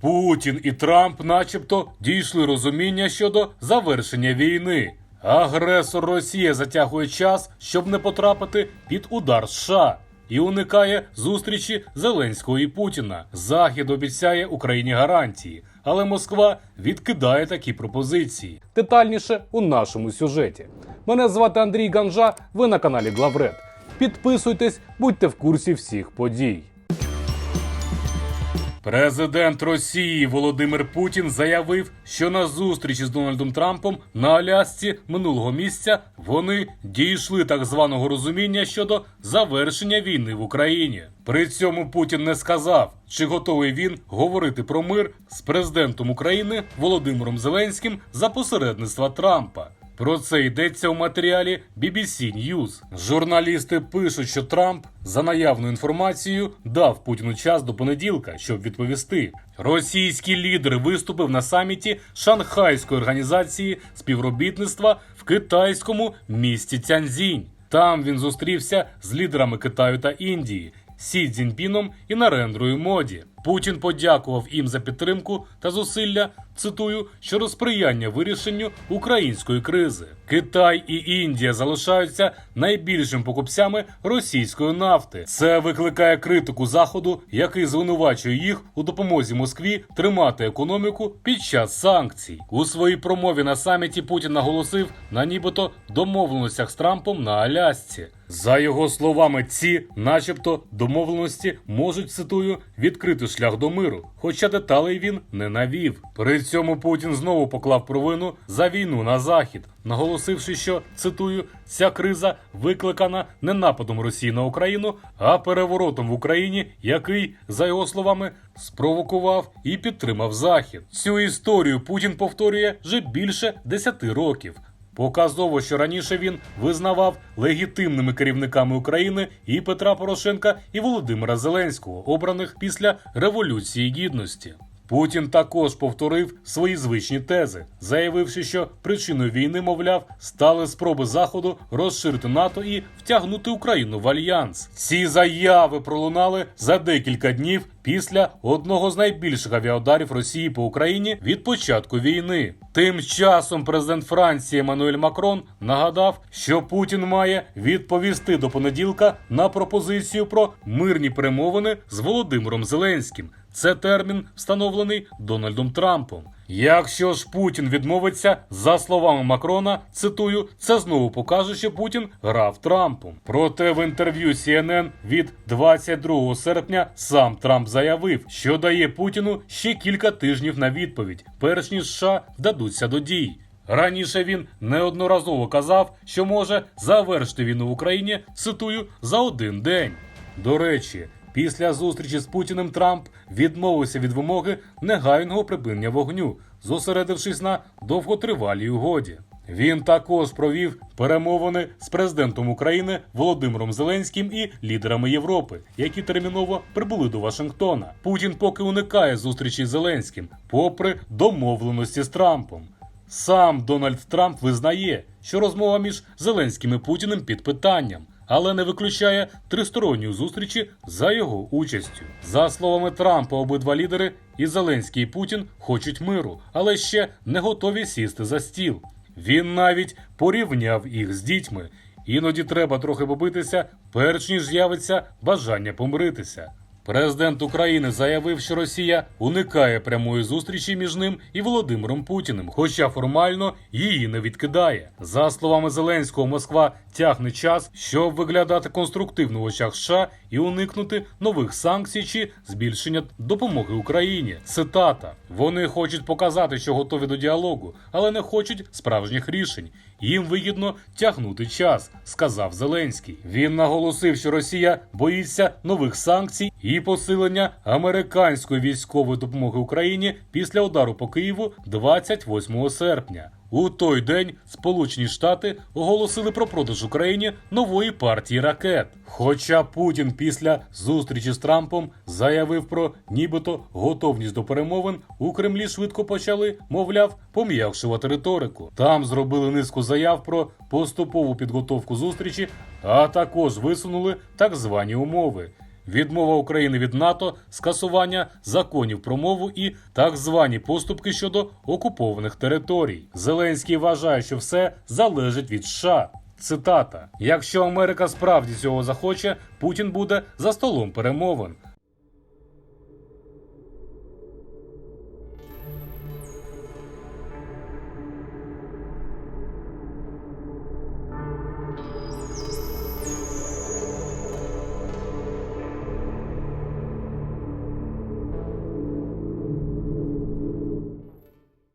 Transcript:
Путін і Трамп, начебто, дійшли розуміння щодо завершення війни. Агресор Росія затягує час, щоб не потрапити під удар США. І уникає зустрічі Зеленського і Путіна. Захід обіцяє Україні гарантії, але Москва відкидає такі пропозиції. Детальніше у нашому сюжеті. Мене звати Андрій Ганжа. Ви на каналі Главред. Підписуйтесь, будьте в курсі всіх подій. Президент Росії Володимир Путін заявив, що на зустрічі з Дональдом Трампом на Алясці минулого місяця вони дійшли так званого розуміння щодо завершення війни в Україні. При цьому Путін не сказав, чи готовий він говорити про мир з президентом України Володимиром Зеленським за посередництва Трампа. Про це йдеться у матеріалі BBC News. Журналісти пишуть, що Трамп за наявною інформацією дав Путіну час до понеділка, щоб відповісти. Російський лідер виступив на саміті Шанхайської організації співробітництва в китайському місті Цянзінь. Там він зустрівся з лідерами Китаю та Індії. Сі Цзіньпіном і Нарендрою Моді. Путін подякував їм за підтримку та зусилля. Цитую щодо сприяння вирішенню української кризи. Китай і Індія залишаються найбільшими покупцями російської нафти. Це викликає критику заходу, який звинувачує їх у допомозі Москві тримати економіку під час санкцій. У своїй промові на саміті Путін наголосив на нібито домовленостях з Трампом на Алясці. За його словами, ці, начебто, домовленості можуть цитую відкрити шлях до миру, хоча деталей він не навів. При цьому Путін знову поклав провину за війну на захід, наголосивши, що цитую, ця криза викликана не нападом Росії на Україну, а переворотом в Україні, який, за його словами, спровокував і підтримав захід. Цю історію Путін повторює вже більше 10 років. Показово, що раніше він визнавав легітимними керівниками України і Петра Порошенка і Володимира Зеленського, обраних після Революції Гідності. Путін також повторив свої звичні тези, заявивши, що причиною війни, мовляв, стали спроби заходу розширити НАТО і втягнути Україну в альянс. Ці заяви пролунали за декілька днів після одного з найбільших авіаударів Росії по Україні від початку війни. Тим часом президент Франції Еммануель Макрон нагадав, що Путін має відповісти до понеділка на пропозицію про мирні перемовини з Володимиром Зеленським. Це термін встановлений Дональдом Трампом. Якщо ж Путін відмовиться, за словами Макрона, цитую, це знову покаже, що Путін грав Трампом. Проте в інтерв'ю CNN від 22 серпня сам Трамп заявив, що дає Путіну ще кілька тижнів на відповідь, перш ніж США вдадуться до дій. Раніше він неодноразово казав, що може завершити війну в Україні, цитую, за один день. До речі, після зустрічі з Путіним Трамп відмовився від вимоги негайного припинення вогню, зосередившись на довготривалій угоді. Він також провів перемовини з президентом України Володимиром Зеленським і лідерами Європи, які терміново прибули до Вашингтона. Путін поки уникає зустрічі з Зеленським, попри домовленості з Трампом. Сам Дональд Трамп визнає, що розмова між Зеленським і Путіним під питанням, але не виключає тристоронньої зустрічі за його участю. За словами Трампа, обидва лідери і Зеленський і Путін хочуть миру, але ще не готові сісти за стіл. Він навіть порівняв їх з дітьми. Іноді треба трохи побитися, перш ніж з'явиться бажання помиритися. Президент України заявив, що Росія уникає прямої зустрічі між ним і Володимиром Путіним, хоча формально її не відкидає. За словами Зеленського, Москва тягне час, щоб виглядати конструктивно в очах США і уникнути нових санкцій чи збільшення допомоги Україні. Цитата: вони хочуть показати, що готові до діалогу, але не хочуть справжніх рішень. Їм вигідно тягнути час, сказав Зеленський. Він наголосив, що Росія боїться нових санкцій посилення американської військової допомоги Україні після удару по Києву 28 серпня. У той день Сполучені Штати оголосили про продаж Україні нової партії ракет. Хоча Путін після зустрічі з Трампом заявив про нібито готовність до перемовин, у Кремлі швидко почали, мовляв, пом'якшувати риторику. Там зробили низку заяв про поступову підготовку зустрічі, а також висунули так звані умови. Відмова України від НАТО, скасування законів про мову і так звані поступки щодо окупованих територій. Зеленський вважає, що все залежить від США. Цитата: Якщо Америка справді цього захоче, Путін буде за столом перемовин.